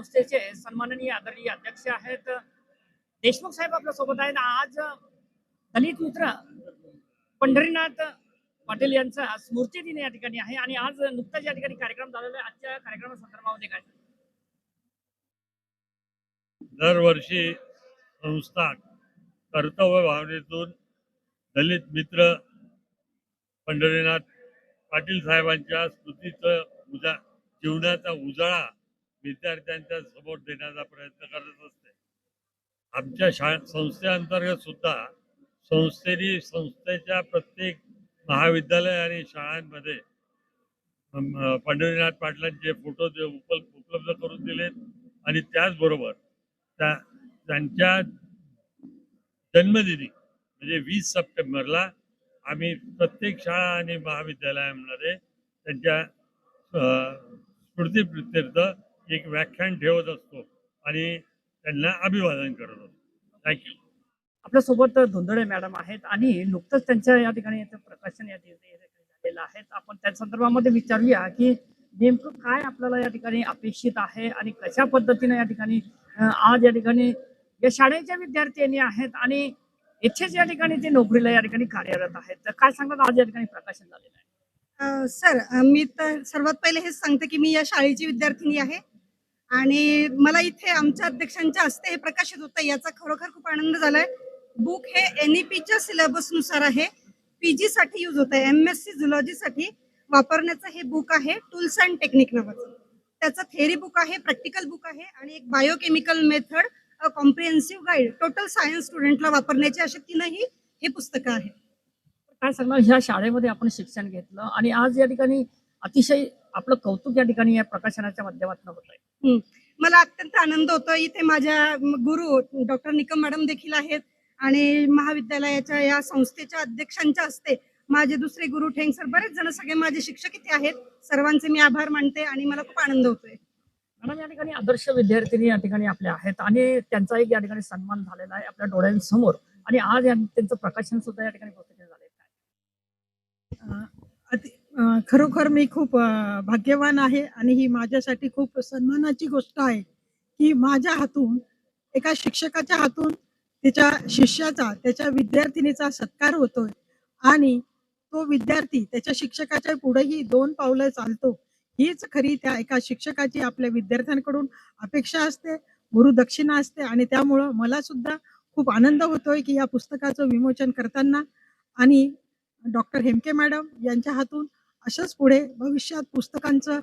संस्थेचे सन्माननीय आदरणीय अध्यक्ष आहेत देशमुख साहेब आपल्यासोबत आहेत. आज दलित मित्र पंढरीनाथ पाटील यांचा स्मृती दिन या ठिकाणी आहे आणि आज नुकताच या ठिकाणी कार्यक्रम झालेला आहे. आजच्या कार्यक्रमा संदर्भामध्ये काय? दरवर्षी संस्था कर्तव्य भावनेतून दलित मित्र पंढरीनाथ पाटील साहेबांच्या स्मृतीचं उजा जीवनाचा उजाळा विद्यार्थ्यांच्या समोर देण्याचा प्रयत्न करत असते. आमच्या शाळा संस्थेअंतर्गत सुद्धा संस्थेने संस्थेच्या प्रत्येक महाविद्यालय आणि शाळांमध्ये पंढरीनाथ पाटलांचे फोटो दे उपलब्ध करून दिलेत आणि त्याचबरोबर त्या त्यांच्या जन्मदिनी म्हणजे वीस सप्टेंबरला आम्ही प्रत्येक शाळा आणि महाविद्यालयामध्ये त्यांच्या अ, स्मृतीप्रित्यर्थ एक व्याख्यान ठेवत असतो आणि त्यांना अभिवादन करत असतो. थँक्यू आपल्यासोबत धुंदळे मॅडम आहेत आणि नुकतंच त्यांच्या या ठिकाणी याचं प्रकाशन या ठिकाणी झालेलं आहे. आपण त्या संदर्भामध्ये विचारूया की नेमकं काय आपल्याला या ठिकाणी अपेक्षित आहे आणि कशा पद्धतीने या ठिकाणी आज या ठिकाणी या शाळेच्या विद्यार्थ्यांनी आहेत आणि इथेच या ठिकाणी ते नोकरीला या ठिकाणी कार्यरत आहेत. तर काय सांगतात आज या ठिकाणी प्रकाशन झालेलं आहे? सर मी तर सर्वात पहिले हेच सांगते की मी या शाळेची विद्यार्थिनी आहे. आणि मला इथे आमच्या अध्यक्षांच्या हस्ते हे प्रकाशित होतं याचा खरोखर खूप आनंद झालाय. बुक हे एन ई पीच्या आहे. पीजी साठी यूज होत आहे एम एस सी झुलॉजी साठी वापरण्याचं हे बुक आहे टूल्स अँड टेक्निक नावाचं. त्याचं थेअरी बुक आहे प्रॅक्टिकल बुक आहे आणि एक biochemical method comprehensive guide total science स्टुडंटला वापरण्याची अशी तीनही हे पुस्तकं आहेत. काय सांगणार ह्या शाळेमध्ये आपण शिक्षण घेतलं आणि आज या ठिकाणी अतिशय आपलं कौतुक या ठिकाणी या प्रकाशनाच्या माध्यमातून होत आहे. मला अत्यंत आनंद होतो इथे माझ्या गुरु डॉक्टर निकम मॅडम देखील आहेत आणि महाविद्यालयाच्या या संस्थेच्या अध्यक्षांच्या हस्ते माझे दुसरे गुरु ठेंग सर बरेच जण सगळे माझे शिक्षक इथे आहेत. सर्वांचे मी आभार मानते आणि मला खूप आनंद होतोय. मॅडम या ठिकाणी आदर्श विद्यार्थिनी या ठिकाणी आपल्या आहेत आणि त्यांचा एक या ठिकाणी सन्मान झालेला आहे आपल्या डोळ्यांसमोर. आणि आज या- त्यांचं प्रकाशन सुद्धा या ठिकाणी पुस्तके झाले अ, अति- अ, खरोखर मी खूप भाग्यवान आहे आणि ही माझ्यासाठी खूप सन्मानाची गोष्ट आहे की माझ्या हातून एका शिक्षकाच्या हातून त्याच्या शिष्याचा त्याच्या विद्यार्थिनीचा सत्कार होतोय आणि तो विद्यार्थी त्याच्या शिक्षकाच्या पुढेही दोन पावलं चालतो. हीच खरी त्या एका शिक्षकाची आपल्या विद्यार्थ्यांकडून अपेक्षा असते गुरुदक्षिणा असते आणि त्यामुळं मला सुद्धा खूप आनंद होतोय की या पुस्तकाचं विमोचन करताना आणि डॉक्टर हेमके मॅडम यांच्या हातून अशाच पुढे भविष्यात पुस्तकांचं